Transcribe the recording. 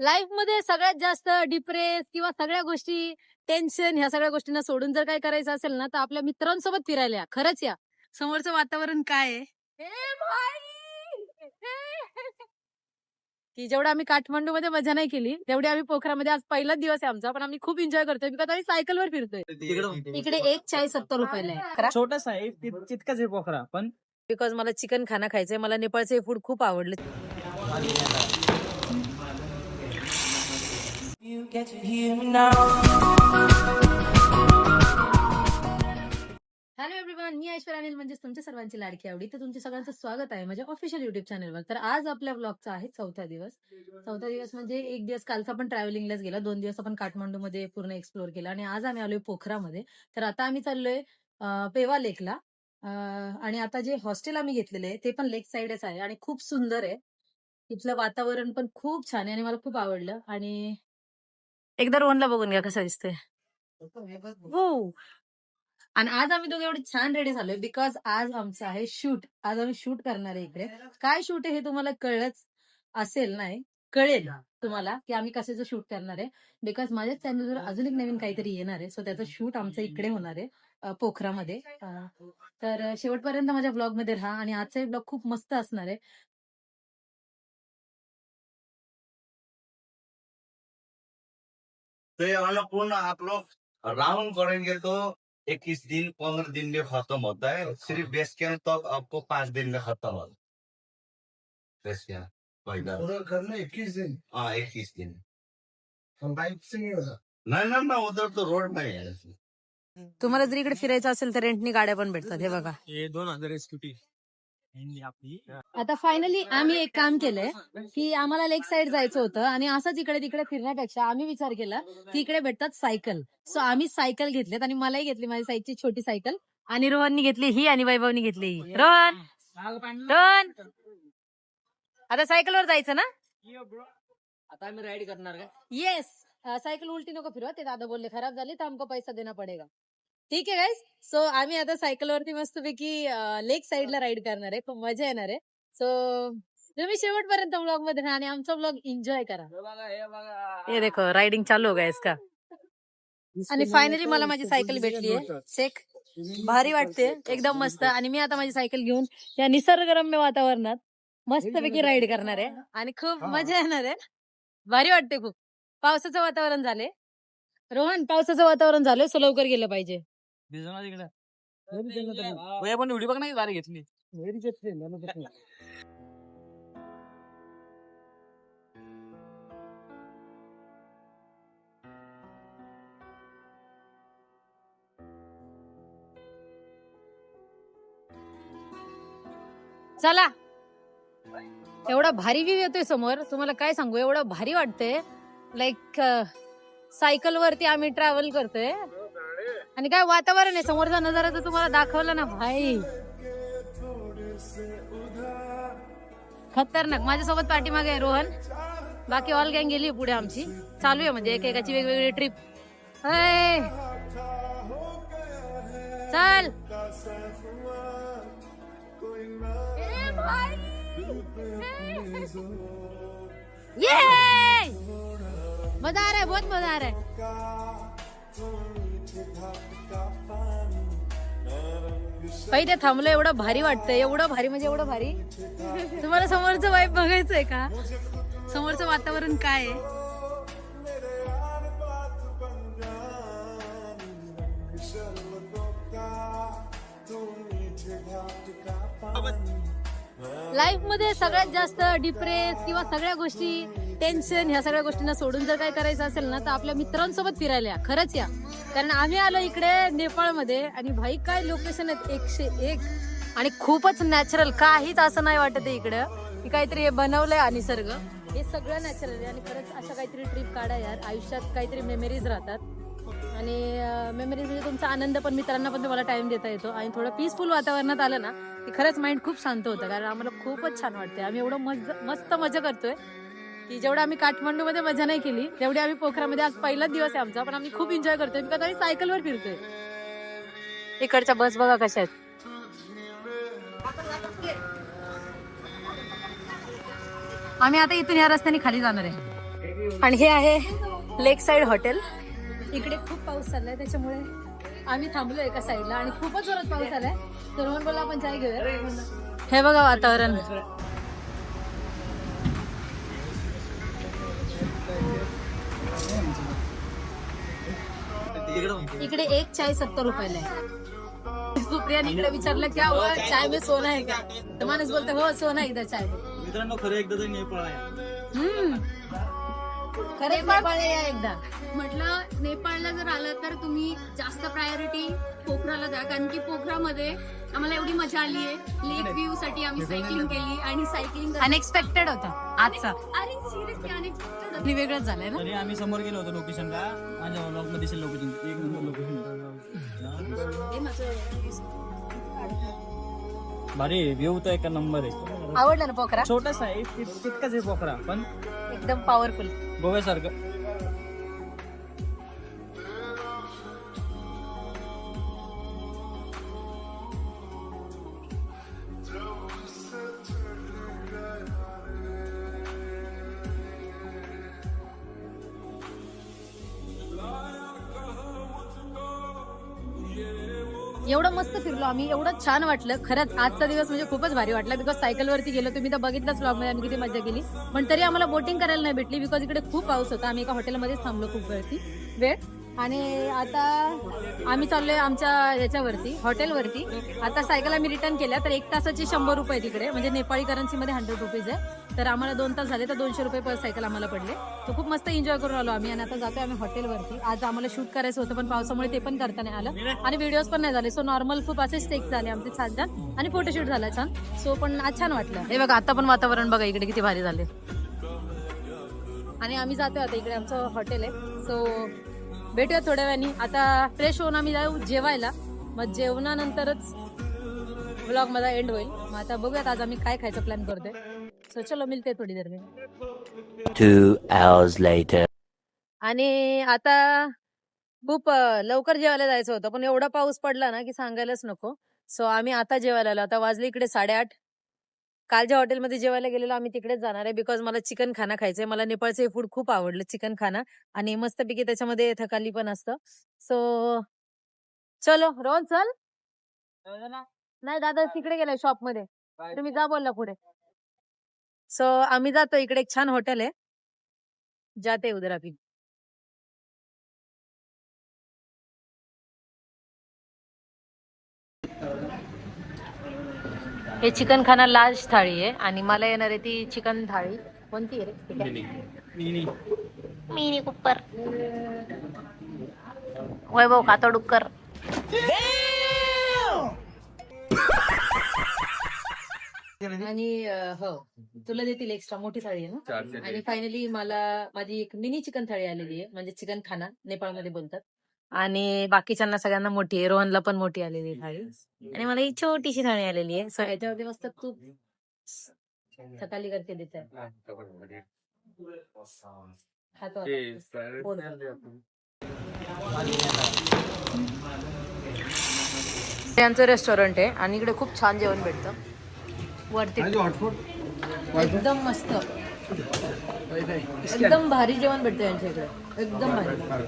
लाईफमध्ये सगळ्यात जास्त डिप्रेस किंवा सगळ्या गोष्टी टेन्शन ह्या सगळ्या गोष्टींना सोडून जर काय करायचं असेल ना तर आपल्या मित्रांसोबत फिरायला या. खरंच या. समोरचं वातावरण काय आहे? ए भाई! की जेवढं आम्ही काठमांडू मध्ये मजा नाही केली तेवढी आम्ही पोखरामध्ये. आज पहिलाच दिवस आहे आमचा पण आम्ही खूप एन्जॉय करतोय बिकॉज आम्ही सायकलवर फिरतोय. इकडे एक चाय सत्तर रुपयाला आहे. छोटासा आहे ति- तितकाच आहे पोखरा पण बिकॉज मला चिकन खाणं खायचंय मला नेपाळचे फूड खूप आवडले. हॅलो एव्हरीवन मी ऐश्वर अनिल म्हणजे तुमच्या सर्वांची लाडकी आवडी. तर तुमच्या सगळ्यांचं स्वागत आहे माझ्या ऑफिशियल युट्यूब चॅनलवर तर आज आपल्या ब्लॉगचा आहे चौथा दिवस. चौथा दिवस म्हणजे एक दिवस कालचा पण ट्रॅव्हलिंगलाच गेला. दोन दिवस आपण काठमांडू मध्ये पूर्ण एक्सप्लोर केला आणि आज आम्ही आलोय पोखरामध्ये. तर आता आम्ही चाललोय पेवा लेकला आणि आता जे हॉस्टेल आम्ही घेतलेले आहे ते पण लेक साइडच आहे आणि खूप सुंदर आहे. तिथलं वातावरण पण खूप छान आहे आणि मला खूप आवडलं. आणि एकदा रोहनला बघून घ्या कसं दिसतंय. हो आणि आज आम्ही दोघे एवढे छान रेडी झालोय बिकॉज आज आमचं आहे शूट आज आम्ही शूट करणार आहे इकडे. काय शूट आहे हे तुम्हाला कळलंच असेल नाही. कळेल तुम्हाला की आम्ही कशाचं शूट करणार आहे. बिकॉज माझ्याच चॅनलवर अजून एक नवीन काहीतरी येणार आहे. सो त्याचं शूट आमचं इकडे होणार आहे पोखरामध्ये. अं, तर शेवटपर्यंत माझ्या ब्लॉगमध्ये राहा. आणि आजचा ब्लॉग खूप मस्त असणार आहे. तो ये वाला पूर्ण आप लोग राउंड करेंगे तो इक्कीस दिन पंद्रह दिन में खत्म होता है सिर्फ बेस कैंप तक आपको पांच दिन में खत्म होगा बेस कैंप पूरा करना इक्कीस दिन. हाँ इक्कीस दिन. हम बाइक से नहीं होगा नहीं ना ना उधर तो रोड नहीं है तुम्हाला जर इकडे फिरायचं असेल तर रेंटनी गाड्या पण भेटतात हे बघा. हे दोन हजार स्कूटी आपली आता फायनली आम्ही एक काम केलंय की आम्हाला लेक साइड जायचं होतं आणि असंच इकडे तिकडे फिरण्यापेक्षा आम्ही विचार केला की इकडे भेटतात सायकल सो आम्ही सायकल घेतलेत आणि मलाही घेतली माझी साईजची छोटी सायकल आणि रोहननी घेतली ही आणि वैभवनी घेतली. ही रोहन रोहन. आता सायकलवर जायचं ना? आता आम्ही राईड करणार का? येस सायकल उलटी नको फिरवा ते दादा बोलले खराब झाली तर हमको पैसा देना पडेगा. ठीक आहे गाईस सो आम्ही आता सायकलवरती मस्तपैकी लेक साइडला राईड करणार आहे. खूप मजा येणार आहे. सो तुम्ही शेवटपर्यंत ब्लॉगमध्ये राहा आणि आमचा ब्लॉग एन्जॉय करा. हे बघा हे बघा. हे देखो रायडिंग चालू हो गया इसका आणि फायनली मला माझी सायकल भेटली आहे. चेक भारी वाटते. एकदम मस्त. आणि मी आता माझी सायकल घेऊन या निसर्गरम्य वातावरणात मस्तपैकी राईड करणार आहे. आणि खूप हा. मजा येणार आहे. भारी वाटते खूप. पावसाचं वातावरण झाले रोहन पावसाचं वातावरण झालंय सो लवकर गेलं पाहिजे. तिकडे. पण व्हिडिओ बघ नाही घेतली. चला. एवढा भारी व्ह्यू येतोय समोर. तुम्हाला काय सांगू एवढं भारी वाटतंय. लाईक सायकल वरती आम्ही ट्रॅव्हल करतोय. आणि काय वातावरण आहे? समोरचा नजारा तर तुम्हाला दाखवला ना भाई. खतरनाक. माझ्यासोबत पाठीमागे आहे रोहन. बाकी ऑल गँग गेली पुढे आमची. चालू आहे म्हणजे एकेकाची वेगवेगळी ट्रिप चल. ये. मजा आ रहा है बहुत मजा आ रहा है. पहिले थांबलं एवढं भारी वाटतंय. एवढं भारी म्हणजे एवढं भारी. तुम्हाला समोरचं वाईफ बघायचंय का? समोरचं वातावरण काय आहे? लाईफमध्ये सगळ्यात जास्त डिप्रेस किंवा सगळ्या गोष्टी टेन्शन ह्या सगळ्या गोष्टींना सोडून जर काय करायचं असेल ना तर आपल्या मित्रांसोबत फिरायला या. खरंच या. कारण आम्ही आलो इकडे नेपाळमध्ये आणि भाई काय लोकेशन आहेत? एकशे एक. आणि खूपच नॅचरल काहीच असं नाही वाटत आहे इकडं. की काहीतरी हे बनवलंय निसर्ग हे सगळं नॅचरल आहे आणि खरंच अशा काहीतरी ट्रिप काढा यार. आयुष्यात काहीतरी मेमरीज राहतात. आणि मेमरीज म्हणजे तुमचा आनंद पण मित्रांना पण तुम्हाला टाइम देता येतो. आणि थोडं पीसफुल वातावरणात आलं ना की खरंच माइंड खूप शांत होतं. कारण आम्हाला खूपच छान वाटते आम्ही एवढं मज मस्त मजा करतोय. की जेवढं आम्ही काठमांडूमध्ये मजा नाही केली तेवढी आम्ही पोखरामध्ये आज पहिलाच दिवस आहे आमचा पण आम्ही खूप एन्जॉय करतोय. बिकॉज आम्ही सायकलवर फिरतोय. इकडच्या बस बघा कशा आहेत. आम्ही आता इथून या रस्त्याने खाली जाणार आहे. आणि हे आहे लेक साइड हॉटेल इकडे खूप पाऊस चाललाय त्याच्यामुळे आम्ही थांबलो एका साईडला आणि खूपच जोरात पाऊस आलाय. तर रोहन बोला आपण चाय घेऊया. हे बघा वातावरण. इकडे एक चाय सत्तर रुपयाला आहे. सुप्रियाने इकडे विचारलं क्या हुआ चाय में सोना है क्या? तर माणूस बोलतो हो सोना इथं चाय. में." मित्रांनो खरं एकदा तरी नेपाळ आहे. हम्म. खरंच नेपाळ या एकदा. म्हटलं नेपाळला जर आलं तर तुम्ही जास्त प्रायोरिटी पोखराला द्या कारण की पोखरामध्ये आम्हाला एवढी मजा आली आहे. लेक व्ह्यू साठी आम्ही सायकलिंग केली आणि सायकलिंग अनएक्सपेक्टेड होता आजचा. अरे सिरियसली अनएक्सपेक्टेड आणि वेगळंच झालंय ना? तरी आम्ही समोर गेलो होतो लोकेशनला. माझ्या ब्लॉगमध्ये दिसेल लोकेशन एक नंबर लोकेशन भारी व्ह्यू तर एका नंबर आहे. आवडलं ना पोखरा? छोटासा आहे तितकाच आहे पोखरा पण एकदम पॉवरफुल गोव्यासारखं. एवढं मस्त फिरलो आम्ही एवढं छान वाटलं. खरंच आजचा दिवस म्हणजे खूपच भारी वाटला बिकॉज सायकल वरती गेलो तुम्ही तर बघितलंच vlog मध्ये आम्ही किती मजा केली. पण तरी आम्हाला बोटिंग करायला नाही भेटली बिकॉज इकडे खूप पाऊस होता. आम्ही एका हॉटेलमध्येच थांबलो खूप वरती वेळ. आणि आता आम्ही चाललोय आमच्या याच्यावरती हॉटेलवरती आता सायकल आम्ही रिटर्न केल्या तर एक तासाचे शंभर रुपये तिकडे. म्हणजे नेपाळी करन्सीमध्ये हंड्रेड रुपीज आहे. तर आम्हाला दोन तास झाले तर दोनशे रुपये पर सायकल आम्हाला पडले. तर खूप मस्त एन्जॉय करून आलो आम्ही. आणि आता जातोय आम्ही हॉटेलवरती आज आम्हाला शूट करायचं होतं पण पावसामुळे ते पण करता नाही आलं. आणि व्हिडिओज पण नाही झाले. सो नॉर्मल खूप असे स्टेक झाले आमचे छान छान आणि फोटोशूट झाला छान. सो पण आज छान वाटलं. हे बघा आता पण वातावरण बघा इकडे किती भारी झाले. आणि आम्ही जातोय आता इकडे आमचं हॉटेल आहे. सो भेटूया थोड्या वेळाने. आता फ्रेश होऊन आम्ही जाऊ जेवायला. मग जेवणानंतरच ब्लॉग माझा एंड होईल. मग आता बघूयात आज आम्ही काय खायचं प्लॅन करतोय. सो चलो मिळते थोडी देर में. Two hours later. आणि आता खूप अं, लवकर जेवायला जायचं होतं पण एवढा पाऊस पडला ना की सांगायलाच नको. सो आम्ही आता जेवायला आलो. आता वाजले इकडे साडेआठ. काल ज्या हॉटेलमध्ये जेवायला गेलेलो. आम्ही तिकडेच जाणार आहे बिकॉज मला चिकन खाना खायचंय. मला नेपाळचे फूड खूप आवडलं चिकन खाना. आणि मस्तपैकी त्याच्यामध्ये थकाली पण असतं. सो चलो रोहन चल. नाही दादा तिकडे गेलाय शॉपमध्ये. तुम्ही जा बोलला पुढे. सो आम्ही जातो. इकडे एक छान हॉटेल आहे. जाते उधर अभी हे चिकन खाना लार्ज थाळी आहे आणि मला येणार आहे ती चिकन थाळी. कोणती आहे रे. मिनी. कुकर वैभव कातडुक्कर. आणि हो. तुला देतील एक्स्ट्रा मोठी थाळी आहे ना? आणि फायनली मला माझी एक मिनी चिकन थाळी आलेली आहे. म्हणजे चिकन खाना नेपाळमध्ये बोलतात. आणि बाकीच्यांना सगळ्यांना मोठी आहे. रोहनला पण मोठी आलेली आहे थाळी. आणि मला ही छोटीशी थाळी आलेली आहे. सो याच्यावरती मस्त तूप थकाली करके देत आहे. खातो आमचं रेस्टॉरंट आहे आणि इकडे खूप छान जेवण भेटतं. वरती. एकदम मस्त. एकदम भारी जेवण भेटतं यांच्या इकडे. एकदम भारी.